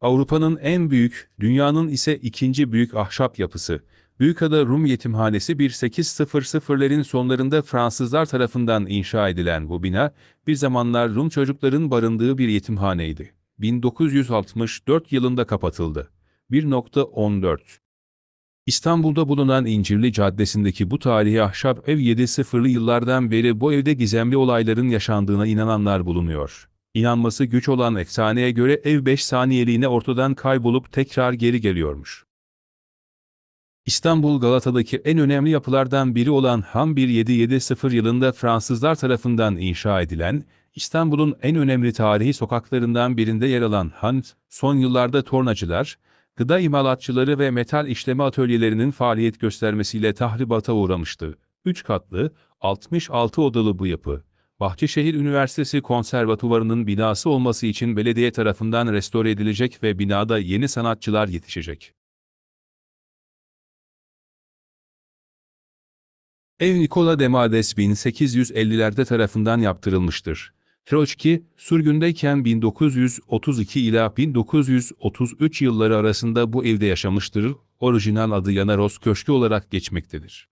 Avrupa'nın en büyük, dünyanın ise ikinci büyük ahşap yapısı. Büyükada Rum Yetimhanesi 1800'lerin sonlarında Fransızlar tarafından inşa edilen bu bina, bir zamanlar Rum çocukların barındığı bir yetimhaneydi. 1964 yılında kapatıldı. 1.14 İstanbul'da bulunan İncirli Caddesi'ndeki bu tarihi ahşap ev 70'lı yıllardan beri bu evde gizemli olayların yaşandığına inananlar bulunuyor. İnanması güç olan efsaneye göre ev 5 saniyeliğine ortadan kaybolup tekrar geri geliyormuş. İstanbul Galata'daki en önemli yapılardan biri olan Han 1770 yılında Fransızlar tarafından inşa edilen, İstanbul'un en önemli tarihi sokaklarından birinde yer alan Han, son yıllarda tornacılar, gıda imalatçıları ve metal işleme atölyelerinin faaliyet göstermesiyle tahribata uğramıştı. 3 katlı, 66 odalı bu yapı, Bahçeşehir Üniversitesi Konservatuvarı'nın binası olması için belediye tarafından restore edilecek ve binada yeni sanatçılar yetişecek. Ev Nikola Demades 1850'lerde tarafından yaptırılmıştır. Troçki, sürgündeyken 1932 ila 1933 yılları arasında bu evde yaşamıştır, orijinal adı Yanaros Köşkü olarak geçmektedir.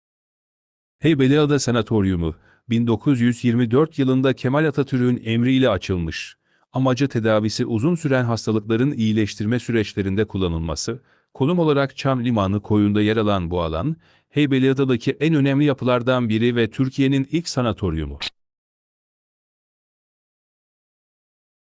Heybeliada Sanatoryumu, 1924 yılında Kemal Atatürk'ün emriyle açılmış. Amacı tedavisi uzun süren hastalıkların iyileştirme süreçlerinde kullanılması, konum olarak Çam Limanı koyunda yer alan bu alan, Heybeliada'daki en önemli yapılardan biri ve Türkiye'nin ilk sanatoryumu.